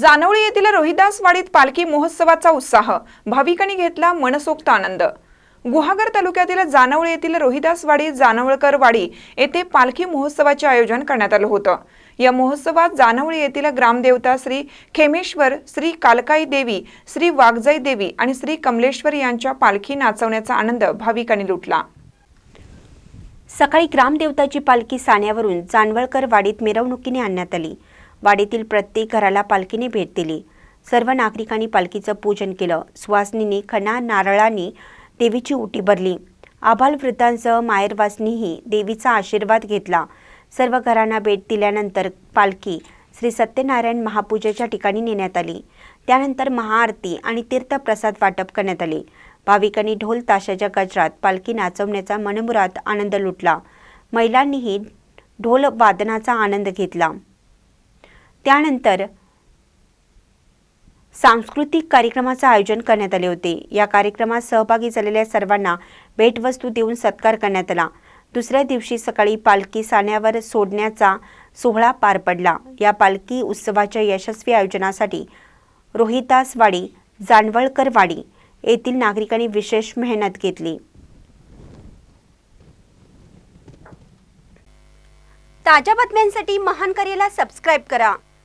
जानवळी येथील रोहिदासवाडीत पालखी महोत्सवाचा उत्साह. भाविकांनी घेतला मनसोक्त आनंद. गुहागर तालुक्यातील जानवळी येथील रोहिदासवाडी जानवळकर वाडी येथे पालखी महोत्सवाचे आयोजन करण्यात आलं होतं. या महोत्सवात जानवळी येथील ग्रामदेवता श्री खेमेश्वर श्री कालकाई देवी श्री वाघजई देवी आणि श्री कमलेश्वर यांच्या पालखी नाचवण्याचा आनंद भाविकांनी लुटला. सकाळी ग्रामदेवताची पालखी साण्यावरून जानवळकर वाडीत मिरवणुकीने आणण्यात आली. वाडीतील प्रत्येक घराला पालखीने भेट दिली. सर्व नागरिकांनी पालखीचं पूजन केलं. सुवासनीने खणा नारळांनी देवीची उटी भरली. आभाल वृद्धांसह मायरवासनीही देवीचा आशीर्वाद घेतला. सर्व घरांना भेट दिल्यानंतर पालखी श्री सत्यनारायण महापूजेच्या ठिकाणी नेण्यात आली. त्यानंतर महाआरती आणि तीर्थप्रसाद वाटप करण्यात आले. भाविकांनी ढोल ताशाच्या गजरात पालखी नाचवण्याचा मनमुरात आनंद लुटला. महिलांनीही ढोल वादनाचा आनंद घेतला. त्यानंतर सांस्कृतिक कार्यक्रमाचं आयोजन करण्यात आले होते. या कार्यक्रमात सहभागी झालेल्या सर्वांना भेटवस्तू देऊन सत्कार करण्यात आला. दुसऱ्या दिवशी सकाळी पालखी साण्यावर सोडण्याचा सोहळा पार पडला. या पालखी उत्सवाच्या यशस्वी आयोजनासाठी रोहितासवाडी जानवळकरवाडी येथील नागरिकांनी विशेष मेहनत घेतली. ताज्या बातम्यांसाठी महान करेला सबस्क्राईब करा.